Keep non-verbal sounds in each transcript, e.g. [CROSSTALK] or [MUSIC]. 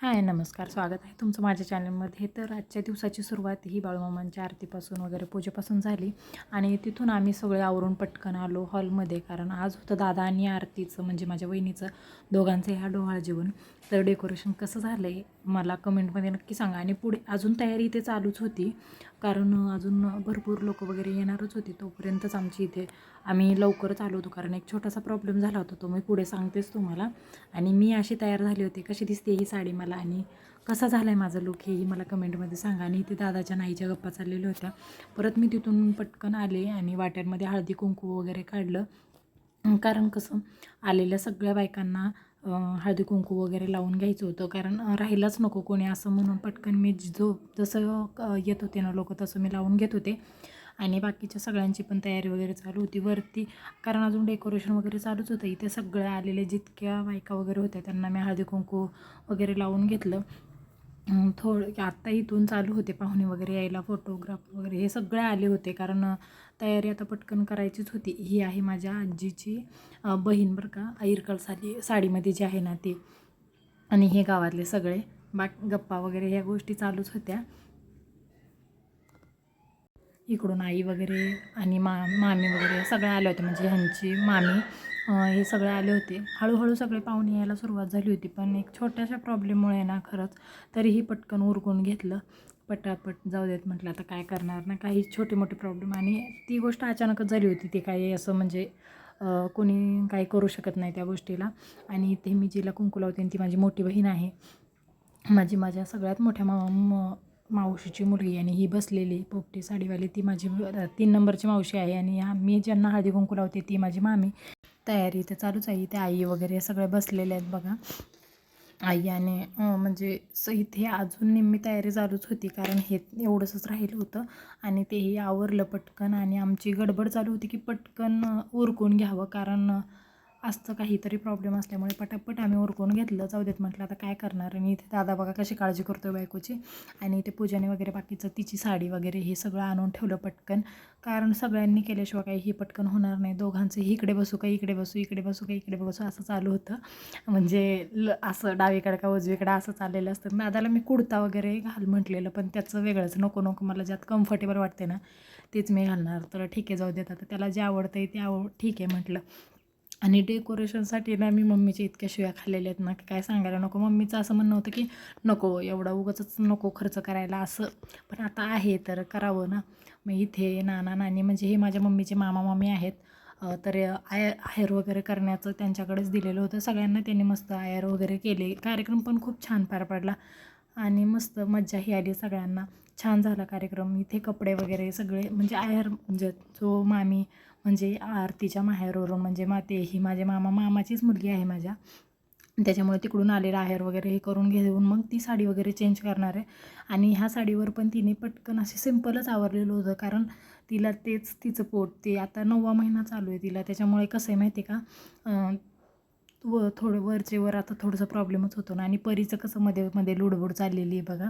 हाय नमस्कार स्वागत आहे तुमचं माझ्या चॅनलमध्ये. तर आजच्या दिवसाची सुरुवात ही बाळूमामांच्या आरतीपासून वगैरे पूजेपासून झाली आणि तिथून आम्ही सगळे आवरून पटकन आलो हॉलमध्ये कारण आज होतं दादा आणि आरतीचं म्हणजे माझ्या वहिनीचं दोघांचं ह्या डोहाळ जेवण. तर डेकोरेशन कसं झालं आहे मला कमेंटमध्ये नक्की सांगा. आणि पुढे अजून तयारी इथे चालूच होती कारण अजून भरपूर लोक वगैरे येणारच होती तोपर्यंतच आमची इथे आम्ही लवकरच आलो होतो कारण एक छोटासा प्रॉब्लेम झाला होता तो मी पुढे सांगतेच तुम्हाला. आणि मी अशी तयार झाली होती कशी दिसते ही साडी मला आणि कसा झाला आहे माझा लुक हेही मला कमेंटमध्ये सांगा. आणि इथे दादाच्या नाईच्या गप्पा चाललेल्या होत्या. परत मी तिथून पटकन आले आणि वाट्यांमध्ये हळदी कुंकू वगैरे काढलं. कारण कसं आलेल्या सगळ्या बायकांना हळदी कुंकू वगैरे लावून घ्यायचं होतं. कारण राहिलाच नको कोणी असं म्हणून पटकन मी जो जसं येत होते ना लोक तसं मी लावून घेत होते. आणि बाकीच्या सगळ्यांची पण तयारी वगैरे चालू होती. वरती कारण अजून डेकोरेशन वगैरे चालूच होतं. इथे सगळ्या आलेले जितक्या बायका वगैरे होत्या त्यांना मी हळदी कुंकू वगैरे लावून घेतलं. थोडं आत्ता इथून चालू होते पाहुणे वगैरे यायला फोटोग्राफ वगैरे हे सगळे आले होते कारण तयारी आता पटकन करायचीच होती. ही आहे माझ्या आजीची बहीण बरं का ऐरकळ साडी साडीमध्ये जी आहे ना ती. आणि हे गावातले सगळे. बाक गप्पा वगैरे ह्या गोष्टी चालूच होत्या. इकडून आई वगैरे आणि मा मामी वगैरे सगळे आले होते म्हणजे ह्यांची मामी हे सगळे आले होते. हळूहळू सगळे पाहुणे यायला सुरुवात झाली होती पण एक छोट्याशा प्रॉब्लेममुळे ना खरंच तरीही पटकन उरकून घेतलं. पटापट जाऊ देत म्हटलं आता काय करणार ना काही छोटे मोठे प्रॉब्लेम आणि ती गोष्ट अचानकच झाली होती ती काही असं म्हणजे कोणी काही करू शकत नाही त्या गोष्टीला. आणि ते मी जिला कुंकू लावते ती माझी मोठी बहीण आहे. माझी माझ्या सगळ्यात मोठ्या मा मावशीची मुलगी आणि ही बसलेली पोपटी साडीवाली ती माझी तीन नंबरची मावशी आहे. आणि मी ज्यांना हळदी कुंकू लावते ती माझी मामी. तयारी तर चालूच आहे. इथे आई वगैरे सगळे बसलेले आहेत बघा. आई आणि म्हणजे स इथे अजून निम्मी तयारी चालूच होती. कारण हे एवढंसंच राहिलं होतं. आणि तेही आवरलं पटकन. आणि आमची गडबड चालू होती की पटकन उरकून घ्यावं. कारण असतं काहीतरी प्रॉब्लेम असल्यामुळे पटापट आम्ही उरकून घेतलं. जाऊ देत म्हटलं आता काय करणार? आणि इथे दादा बघा कशी काळजी करतो बायकोची. आणि इथे पूजाने वगैरे बाकीचं तिची साडी वगैरे हे सगळं आणून ठेवलं पटकन. कारण सगळ्यांनी केल्याशिवाय काही हे पटकन होणार नाही. दोघांचं इकडे बसू का इकडे बसू इकडे बसू का इकडे बसू असं चालू होतं. म्हणजे ल असं डावीकडे का उजवीकडे असं चाललेलं असतं. दादाला मी कुडता वगैरे घाल म्हटलेलं पण त्याचं वेगळंच. नको नको मला ज्यात कम्फर्टेबल वाटते ना तेच मी घालणार. तर ठीक आहे जाऊ देत आता. त्याला जे आवडतं आहे ते आव ठीक आहे म्हटलं. आणि डेकोरेशनसाठी ना मी मम्मीच्या इतक्या शिव्या खाल्लेल्या आहेत ना की काय सांगायला नको. मम्मीचं असं म्हणणं होतं की नको एवढा उगाच नको खर्च करायला असं. पण आता आहे तर करावं ना. मग इथे नाना नानी म्हणजे हे माझ्या मम्मीचे मामा मामी आहेत. तर आय आयर वगैरे करण्याचं त्यांच्याकडेच दिलेलं होतं. सगळ्यांना त्यांनी मस्त आयर वगैरे केले. कार्यक्रम पण खूप छान पार पडला. आणि मस्त मज्जाही आली सगळ्यांना. छान झाला कार्यक्रम. इथे कपडे वगैरे सगळे म्हणजे आयर म्हणजे जो मामी म्हणजे आरतीच्या माहेरवरून म्हणजे मा ते ही माझ्या मामा मामाचीच मुलगी आहे माझ्या. त्याच्यामुळे तिकडून आलेलं आहेर वगैरे हे करून घेऊन मग ती साडी वगैरे चेंज करणार आहे. आणि ह्या साडीवर पण तिने पटकन असे सिम्पलच आवरलेलं होतं कारण तिला तेच तिचं पोट ते आता नववा महिना चालू आहे तिला. त्याच्यामुळे कसं आहे माहिती आहे का व थोडं वरचे वर आता थोडंसं प्रॉब्लेमच होतो ना. आणि परीचं कसं मध्ये मध्ये लुडबुड चाललेली आहे बघा.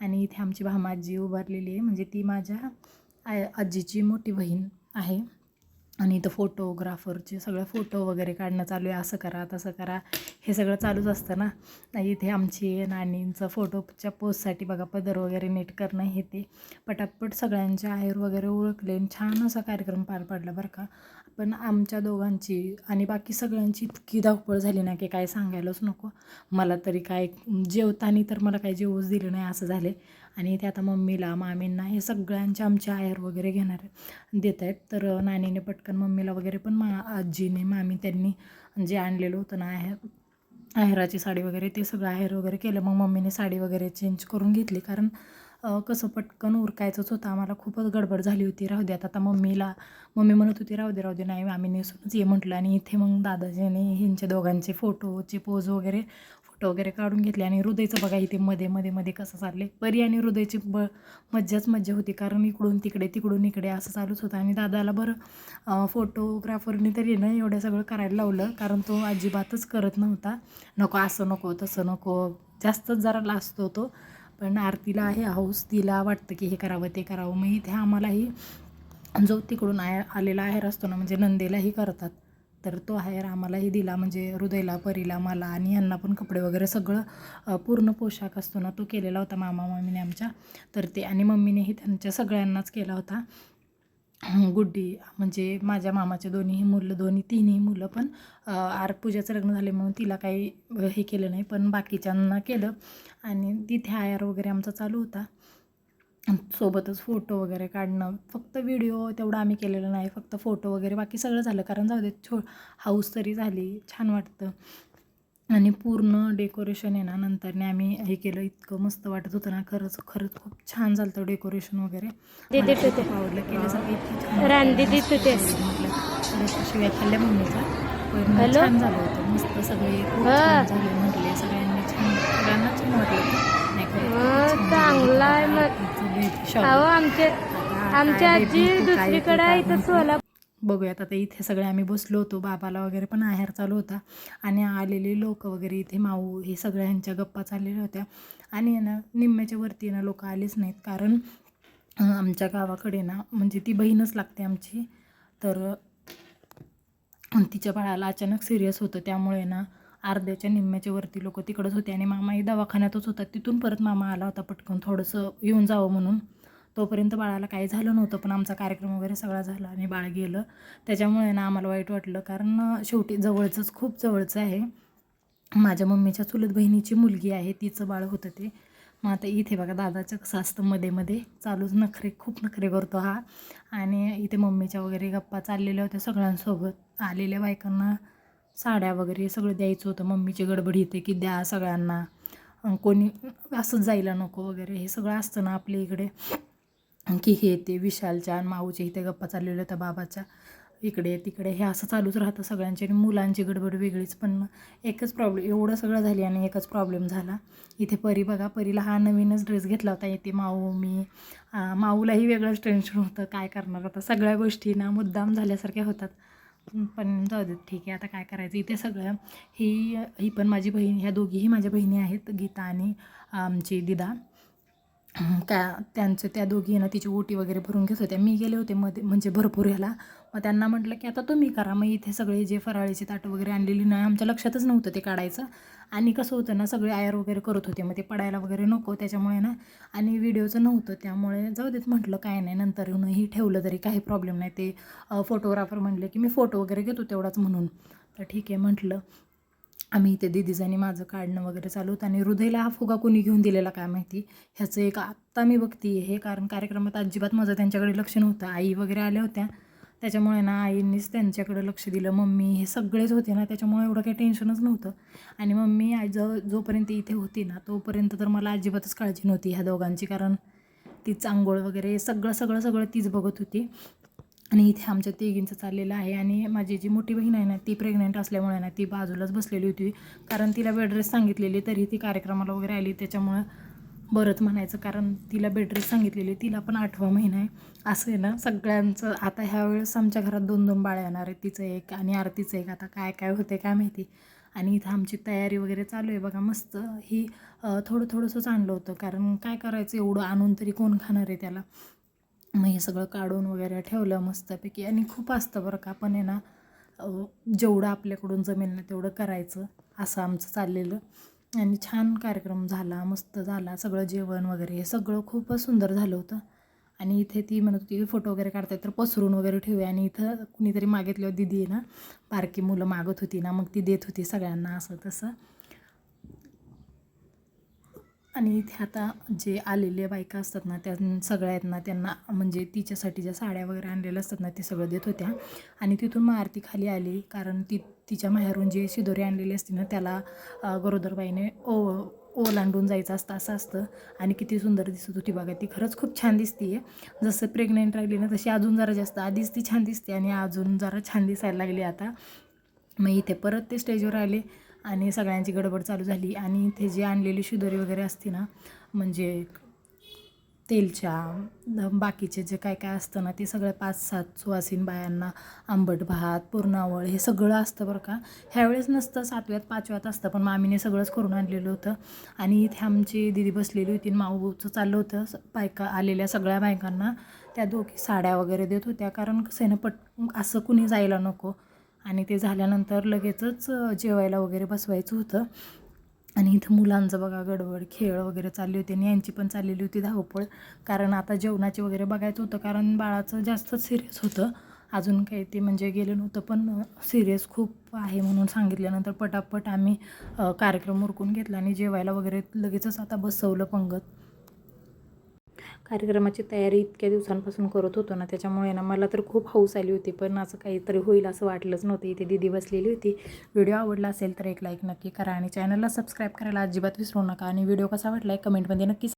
आणि इथे आमची भामाजी उभारलेली आहे. म्हणजे ती माझ्या आय आजीची मोठी बहीण आहे. आणि इथं फोटोग्राफरचे सगळं फोटो वगैरे काढणं चालू आहे. असं करा तसं करा. हे सगळं चालूच असतं ना. इथे आमची नानींचं फोटोच्या पोस्टसाठी बघा पदर वगैरे नीट करणं हे ते. पटापट सगळ्यांचे आहेर वगैरे ओळखले छान असा कार्यक्रम पार पडला बरं का. पण आमच्या दोघांची आणि बाकी सगळ्यांची इतकी धावपळ झाली ना की काय सांगायलाच नको. मला तरी काय जेवताना तर मला काय जेवूच दिलं नाही असं झाले आणि ते आता मम्मीला मामींना हे सगळ्यांच्या आमच्या आयर वगैरे घेणार देत आहेत. तर नानीने पटकन मम्मीला वगैरे पण मा आजीने मामी त्यांनी जे आणलेलं होतं ना आहेर आहेराची साडी वगैरे ते सगळं आहेर वगैरे केलं. मग मम्मीने साडी वगैरे चेंज करून घेतली. कारण कसं पटकन उरकायचंच होतं. आम्हाला खूपच गडबड झाली होती. राहू द्यात आता मम्मीला मम्मी म्हणत होती राहू दे राहू दे नाही आम्ही नेसूनच ये म्हटलं. आणि इथे मग दादाजीने ह्यांच्या दोघांचे फोटोचे पोज वगैरे फोटो वगैरे काढून घेतले. आणि हृदयचं बघा इथे मध्ये मध्ये मध्ये कसं चालले परी आणि हृदयची ब मज्जाच मज्जा होती. कारण इकडून तिकडे तिकडून इकडे असं चालूच होतं. आणि दादाला बरं फोटोग्राफरने तरी ना एवढं सगळं करायला लावलं. कारण तो अजिबातच करत नव्हता. नको असं नको तसं नको. जास्तच जरा लाजतो तो. पण आरतीला आहे हाऊस तिला वाटतं की हे करावं ते करावं. मग इथे आम्हालाही जो तिकडून आय आलेला आहेर असतो ना म्हणजे नंदेलाही करतात. तर तो हायर आम्हालाही दिला म्हणजे हृदयला परीला मला आणि यांना पण कपडे वगैरे सगळं पूर्ण पोशाख असतो ना तो केलेला होता मामा मामीने आमच्या. तर ते आणि मम्मीनेही त्यांच्या सगळ्यांनाच केला होता. [CLEARS THROAT] गुड्डी म्हणजे माझ्या मामाचे दोन्हीही मुलं दोन्ही तिन्ही मुलं पण आर पूजाचं लग्न झाले म्हणून तिला काही हे केलं नाही. पण बाकीच्यांना केलं. आणि तिथे आयार वगैरे आमचा चालू होता. सोबतच फोटो वगैरे काढणं. फक्त व्हिडिओ तेवढा आम्ही केलेला नाही. फक्त फोटो वगैरे बाकी सगळं झालं. कारण जाऊ दे छो हाऊस तरी झाली. छान वाटतं. आणि पूर्ण डेकोरेशन आहे ना नंतरने आम्ही हे केलं इतकं मस्त वाटत होतं ना खरंच खरंच खूप छान झालं होतं डेकोरेशन वगैरे. खूप आवडलं केल्यासारखं इतकं शिव्या खाल्ल्या पण? छान झालं होतं मस्त सगळे झाले म्हटले सगळ्यांनी छान सगळ्यांना छान वाटलं. चांगलं आहे मग. आमचं आजी दुसरीकडे आहे तर? सोला बघूयात. आता इथे सगळे आम्ही बसलो होतो. बाबाला वगैरे पण आहेर चालू होता. आणि आलेले लोक वगैरे इथे माऊ हे सगळ्यांच्या गप्पा चाललेल्या होत्या. आणि आहे ना निम्म्याच्या वरती ना लोक आलेच नाहीत. कारण आमच्या गावाकडे ना म्हणजे ती बहीणच लागते आमची. तर तिच्या बाळाला अचानक सिरियस होतं. त्यामुळे ना अर्ध्याच्या निम्म्याच्या वरती लोक तिकडंच होते. आणि मामाही दवाखान्यातच होता. तिथून परत मामा आला होता पटकन. थोडंसं येऊन जावं म्हणून. तोपर्यंत बाळाला काही झालं नव्हतं पण आमचा कार्यक्रम वगैरे सगळा झाला. आणि बाळ गेलं. त्याच्यामुळे ना आम्हाला वाईट वाटलं कारण शेवटी जवळचंच खूप जवळचं आहे. माझ्या मम्मीच्या चुलत बहिणीची मुलगी आहे तिचं बाळ होतं ते. मग आता इथे बघा दादाचं कसं असतं मध्ये मध्ये चालूच नखरे खूप नखरे करतो हा. आणि इथे मम्मीच्या वगैरे गप्पा चाललेल्या होत्या सगळ्यांसोबत. आलेल्या बायकांना साड्या वगैरे सगळं द्यायचं होतं. मम्मीची गडबड येते की द्या सगळ्यांना. कोणी असंच जायला नको वगैरे हे सगळं असतं ना आपल्या इकडे. की हे ते विशालच्या आणि माऊच्या इथे गप्पा चाललेल्या होत्या बाबाच्या. इकडे तिकडे हे असं चालूच राहतं सगळ्यांची आणि मुलांची गडबड वेगळीच. पण एकच प्रॉब्लेम एवढं सगळं झाली आणि एकच प्रॉब्लेम झाला. इथे परी बघा परीला हा नवीनच ड्रेस घेतला होता. इथे माऊ मी माऊलाही वेगळंच टेन्शन होतं. काय करणार आता? सगळ्या गोष्टी ना मुद्दाम झाल्यासारख्या होतात. पण जाऊ देत ठीक आहे. आता काय करायचं? इथे सगळं ही ही पण माझी बहीण ह्या दोघीही माझ्या बहिणी आहेत गीता आणि आमची दिदा. का त्यांचं त्या दोघी ना तिची ओटी वगैरे भरून घेत होत्या. मी गेले होते मध्ये म्हणजे भरपूर ह्याला मग त्यांना म्हटलं की आता तुम्ही करा. मग इथे सगळे जे फराळीचे ताटं वगैरे आणलेली नाही आमच्या लक्षातच नव्हतं ते काढायचं. आणि कसं होतं ना सगळे आयर वगैरे करत होते. मग ते पडायला वगैरे नको त्याच्यामुळे ना. आणि व्हिडिओचं नव्हतं. त्यामुळे जाऊ देत म्हटलं काय नाही नंतर येऊनही ठेवलं तरी काही प्रॉब्लेम नाही. ते फोटोग्राफर म्हणले की मी फोटो वगैरे घेतो तेवढाच म्हणून. तर ठीक आहे म्हटलं. आम्ही इथे दिदीचं आणि माझं काढणं वगैरे चालू होतं आणि हृदयला हा फुगा कोणी घेऊन दिलेला काय माहिती? ह्याचं एक आत्ता मी बघते हे कारण कार्यक्रमात अजिबात माझं त्यांच्याकडे लक्ष नव्हतं. आई वगैरे आल्या होत्या. त्याच्यामुळे ना आईंनीच त्यांच्याकडे लक्ष दिलं. मम्मी हे सगळेच होते ना त्याच्यामुळे एवढं काही टेन्शनच नव्हतं. आणि मम्मी आई जो जोपर्यंत इथे होती ना तोपर्यंत तर मला अजिबातच काळजी नव्हती ह्या दोघांची. कारण तीच आंघोळ वगैरे सगळं सगळं सगळं तीच बघत होती. आणि इथे आमच्या तिघींचं चाललेलं आहे. आणि माझी जी मोठी बहीण आहे ना ती प्रेग्नेंट असल्यामुळे ना ती बाजूलाच बसलेली होती. कारण तिला बेडरेस सांगितलेली तरी ती कार्यक्रमाला वगैरे आली. त्याच्यामुळं बरंच म्हणायचं कारण तिला बेडरेस सांगितलेली. तिला पण आठवा महिना आहे. असं आहे ना सगळ्यांचं. आता ह्या वेळेस आमच्या घरात दोन दोन बाळं येणार आहे तिचं एक आणि आरतीचं एक. आता काय काय होते काय माहिती. आणि इथं आमची तयारी वगैरे चालू आहे. बघा मस्त. ही थोडं थोडंसंच आणलं होतं. कारण काय करायचं एवढं आणून तरी कोण खाणार आहे त्याला? मग हे सगळं काढून वगैरे ठेवलं मस्तपैकी. आणि खूप असतं बरं का पण आहे ना जेवढं आपल्याकडून जमेल ना तेवढं करायचं असं आमचं चाललेलं. आणि छान कार्यक्रम झाला मस्त झाला सगळं जेवण वगैरे हे सगळं खूपच सुंदर झालं होतं. आणि इथे ती म्हणत होती फोटो वगैरे काढताय तर पसरून वगैरे ठेवूया. आणि इथं कुणीतरी मागितल्यावर दिदी आहे ना बारकी मुलं मागत होती ना मग ती देत होती सगळ्यांना असं तसं. आणि इथे आता जे आलेल्या बायका असतात ना त्या सगळ्या आहेत ना त्यांना म्हणजे तिच्यासाठी ज्या साड्या वगैरे आणलेल्या असतात ना ते सगळं देत होत्या. आणि तिथून मग आरती खाली आली कारण ती तिच्या माहेरून जे शिदोरी आणलेली असते ना त्याला गरोदरबाईने ओ ओलांडून जायचं असतं असं असतं. आणि किती सुंदर दिसत होती बघा ती खरंच खूप छान दिसते जसं प्रेग्नेंट राहिली ना तशी अजून जरा जास्त आधीच ती छान दिसते आणि अजून जरा छान दिसायला लागली आता. मग इथे परत ते स्टेजवर आले. आणि सगळ्यांची गडबड चालू झाली. आणि इथे जे आणलेली शुदरी वगैरे असते ना म्हणजे तेलच्या बाकीचे जे काय काय असतं ना ते सगळं पाच सात सुवासीन बायांना आंबट भात पुरणावळ हे सगळं असतं बरं का. ह्यावेळेस नसतं सातव्यात पाचव्यात असतं पण मामीने सगळंच करून आणलेलं होतं. आणि इथे आमची दिदी बसलेली होती माऊचं चाललं होतं स- बायका आलेल्या सगळ्या बायकांना त्या दोघी साड्या वगैरे देत होत्या. कारण कसं आहे ना पट असं कुणी जायला नको. आणि ते झाल्यानंतर लगेचच जेवायला वगैरे बसवायचं होतं. आणि इथं मुलांचं बघा गडबड खेळ वगैरे चालली होती आणि यांची पण चाललेली होती धावपळ. कारण आता जेवणाची वगैरे बघायचं होतं कारण बाळाचं जास्तच सिरियस होतं. अजून काही ते म्हणजे गेलं नव्हतं पण सिरियस खूप आहे म्हणून सांगितल्यानंतर पटापट आम्ही कार्यक्रम उरकून घेतला आणि जेवायला वगैरे लगेचच आता बसवलं पंगत. कार्यक्रमाची तयारी इतक्या दिवसांपासून करत होतो ना त्याच्यामुळे ना मला तर खूप हौस आली होती. पण असं काहीतरी होईल असं वाटलंच नव्हतं. इथे दिदी बसलेली होती. व्हिडिओ आवडला असेल तर एक लाईक नक्की करा आणि चॅनलला सबस्क्राईब करायला अजिबात विसरू नका. आणि व्हिडिओ कसा वाटला आहे कमेंटमध्ये नक्की